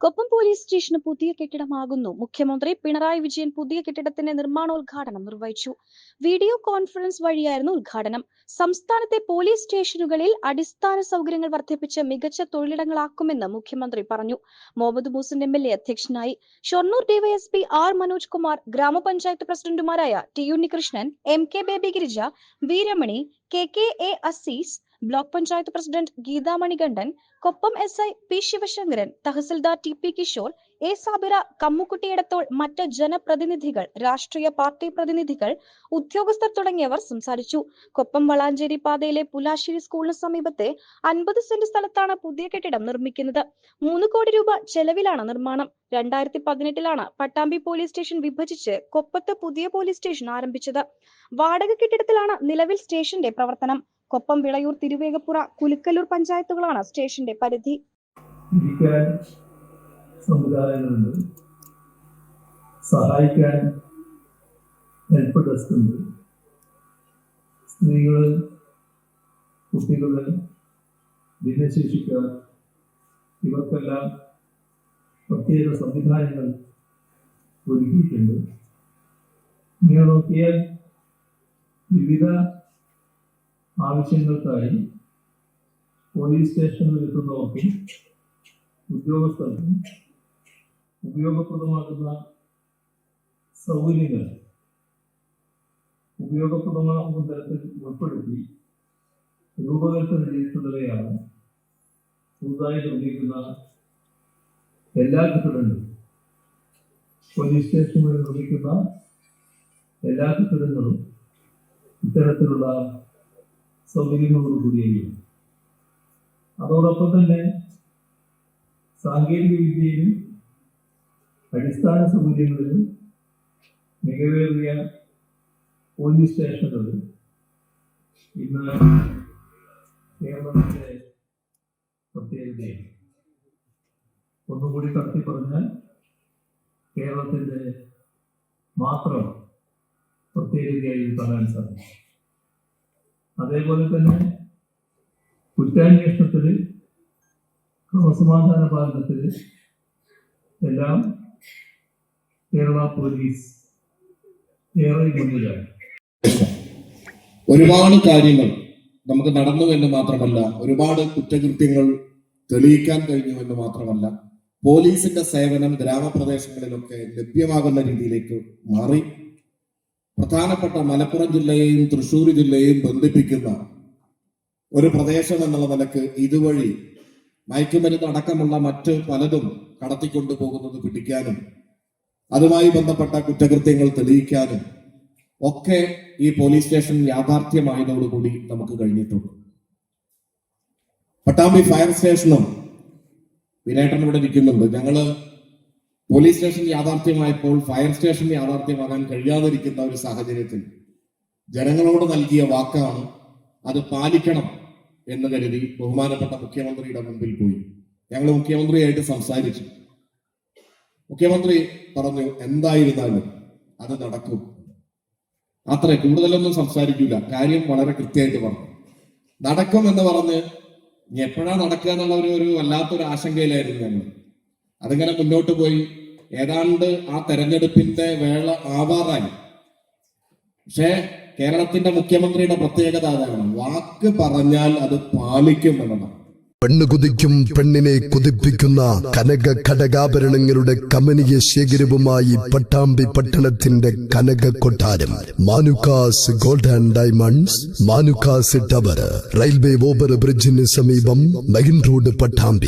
Koppam police സ്റ്റേഷന് പുതിയ കെട്ടിടമാകുന്നു. മുഖ്യമന്ത്രി പിണറായി വിജയൻ പുതിയ കെട്ടിടത്തിന്റെ നിർമ്മാണോദ്ഘാടനം നിർവഹിച്ചു. വീഡിയോ കോൺഫറൻസ് വഴിയായിരുന്നു ഉദ്ഘാടനം. സംസ്ഥാനത്തെ പോലീസ് സ്റ്റേഷനുകളിൽ അടിസ്ഥാന സൗകര്യങ്ങൾ വർദ്ധിപ്പിച്ച് മികച്ച തൊഴിലിടങ്ങളാക്കുമെന്ന് മുഖ്യമന്ത്രി പറഞ്ഞു. Muhammad Moosan M L A അധ്യക്ഷനായി ഷൊർണൂർ ഡിവൈഎസ്പി ആർ മനോജ് കുമാർ ഗ്രാമപഞ്ചായത്ത് പ്രസിഡന്റുമാരായ T Unnikrishnan M K Baby Girija Veeramani K K A Azeez block panchayat president Geetha Manikandan Koppam S I P Sivasankaran tahsildar T P Kishore A Sabira കമ്മുക്കുട്ടിയിടത്തോൾ മറ്റ് ജനപ്രതിനിധികൾ രാഷ്ട്രീയ party പ്രതിനിധികൾ ഉദ്യോഗസ്ഥർ തുടങ്ങിയവർ സംസാരിച്ചു. കൊപ്പം വളാഞ്ചേരി പാതയിലെ പുലാശ്ശേരി സ്കൂളിന് സമീപത്തെ അൻപത് സെന്റ് സ്ഥലത്താണ് പുതിയ കെട്ടിടം നിർമ്മിക്കുന്നത്. മൂന്ന് കോടി രൂപ ചെലവിലാണ് നിർമ്മാണം. രണ്ടായിരത്തി പതിനെട്ടിലാണ് പട്ടാമ്പി പോലീസ് സ്റ്റേഷൻ വിഭജിച്ച് കൊപ്പത്ത് പുതിയ പോലീസ് സ്റ്റേഷൻ ആരംഭിച്ചത്. വാടക കെട്ടിടത്തിലാണ് നിലവിൽ സ്റ്റേഷന്റെ പ്രവർത്തനം. കൊപ്പം വിളയൂർ തിരുവേഗപ്പുറ കുലുക്കല്ലൂർ പഞ്ചായത്തുകളാണ് സ്റ്റേഷന്റെ പരിധി. ഇരിക്കാൻ സഹായിക്കാൻ ഹെൽപ്പ് ഡെസ്ക് ഉണ്ട് സ്ത്രീകൾ കുട്ടികൾ ഭിന്നശേഷിക്കാർ ഇവർക്കെല്ലാം പ്രത്യേക സംവിധാനങ്ങൾ ഒരുക്കിയിട്ടുണ്ട്. ഇങ്ങനെ നോക്കിയാൽ വിവിധ ആവശ്യങ്ങൾക്കായി പോലീസ് സ്റ്റേഷനിൽ എത്തുന്നവർക്കും ഉദ്യോഗസ്ഥർക്കും ഉപയോഗപ്രദമാകുന്ന സൗകര്യങ്ങൾ ഉപയോഗപ്രദമാകുന്ന തരത്തിൽ ഉൾപ്പെടുത്തി രൂപകൽപ്പന ചെയ്തിട്ടുള്ളവയാണ് പുതുതായി നിർമ്മിക്കുന്ന എല്ലാ കെട്ടിടങ്ങളും. പോലീസ് സ്റ്റേഷനുകളിൽ നിർമ്മിക്കുന്ന എല്ലാ കെട്ടിടങ്ങളും ഇത്തരത്തിലുള്ള സൗകര്യങ്ങളോട് കൂടിയാണ് അതോടൊപ്പം തന്നെ സാങ്കേതിക വിദ്യയിലും അടിസ്ഥാന സൗകര്യങ്ങളിലും മികവേറിയ പോലീസ് സ്റ്റേഷനുകൾ ഇന്ന് കേരളത്തിന്റെ പ്രത്യേകതയാണ്. ഒന്നുകൂടി കടത്തി പറഞ്ഞാൽ കേരളത്തിന്റെ മാത്രം പ്രത്യേകതയായി കാണാൻ സാധിക്കും. അതേപോലെ തന്നെ കുറ്റാന്വേഷണത്തിൽ ക്രമസമാധാന പാലനത്തിൽ എല്ലാം കേരള പോലീസ് ഏറെ മുന്നിലാണ്. ഒരുപാട് കാര്യങ്ങൾ നമുക്ക് നടന്നു എന്ന് മാത്രമല്ല ഒരുപാട് കുറ്റകൃത്യങ്ങൾ തെളിയിക്കാൻ കഴിഞ്ഞു എന്ന് മാത്രമല്ല പോലീസിന്റെ സേവനം ഗ്രാമപ്രദേശങ്ങളിലൊക്കെ ലഭ്യമാകുന്ന രീതിയിലേക്ക് മാറി. പ്രധാനപ്പെട്ട മലപ്പുറം ജില്ലയെയും തൃശ്ശൂർ ജില്ലയെയും ബന്ധിപ്പിക്കുന്ന ഒരു പ്രദേശം എന്നുള്ള നിലയ്ക്ക് ഇതുവഴി മയക്കുമരുന്ന് അടക്കമുള്ള മറ്റ് പലതും കടത്തിക്കൊണ്ടുപോകുന്നത് പിടിക്കാനും അതുമായി ബന്ധപ്പെട്ട കുറ്റകൃത്യങ്ങൾ തെളിയിക്കാനും ഒക്കെ ഈ പോലീസ് സ്റ്റേഷൻ യാഥാർത്ഥ്യമായതോടുകൂടി നമുക്ക് കഴിഞ്ഞിട്ടുണ്ട്. പട്ടാമ്പി ഫയർ സ്റ്റേഷനും വിനേട്ടൻ ഇരിക്കുന്നുണ്ട്. ഞങ്ങൾ പോലീസ് സ്റ്റേഷൻ യാഥാർത്ഥ്യമായപ്പോൾ ഫയർ സ്റ്റേഷൻ യാഥാർത്ഥ്യമാകാൻ കഴിയാതിരിക്കുന്ന ഒരു സാഹചര്യത്തിൽ ജനങ്ങളോട് നൽകിയ വാക്കാണ് അത് പാലിക്കണം എന്ന് കരുതി ബഹുമാനപ്പെട്ട മുഖ്യമന്ത്രിയുടെ മുമ്പിൽ പോയി. ഞങ്ങൾ മുഖ്യമന്ത്രിയായിട്ട് സംസാരിച്ചു. മുഖ്യമന്ത്രി പറഞ്ഞു എന്തായിരുന്നാലും അത് നടക്കും. അത്ര കൂടുതലൊന്നും സംസാരിക്കില്ല കാര്യം വളരെ കൃത്യമായിട്ട് പറഞ്ഞു. നടക്കും എന്ന് പറഞ്ഞ് എപ്പോഴാ നടക്കുക എന്നുള്ള ഒരു ഒരു വല്ലാത്തൊരു ആശങ്കയിലായിരുന്നു ഞങ്ങൾ അതിങ്ങനെ മുന്നോട്ട് പോയി. ഏതാണ്ട് ആ തെരഞ്ഞെടുപ്പിന്റെ വേള ആവാറായി. പക്ഷേ കേരളത്തിന്റെ മുഖ്യമന്ത്രിയുടെ പ്രത്യേകത അതാണ്. വാക്ക് പറഞ്ഞാൽ അത് പാലിക്കും എന്നതാണ്. പെണ്ണ് കുതിക്കും പെണ്ണിനെ കുതിപ്പിക്കുന്ന കനക ഘടകാഭരണങ്ങളുടെ കമനീയ ശേഖരവുമായി പട്ടാമ്പി പട്ടണത്തിന്റെ കനക കൊട്ടാരം. Manukkas gold and diamonds Manukkas tower railway over ബ്രിഡ്ജിന് സമീപം മെയിൻ റോഡ് പട്ടാമ്പി.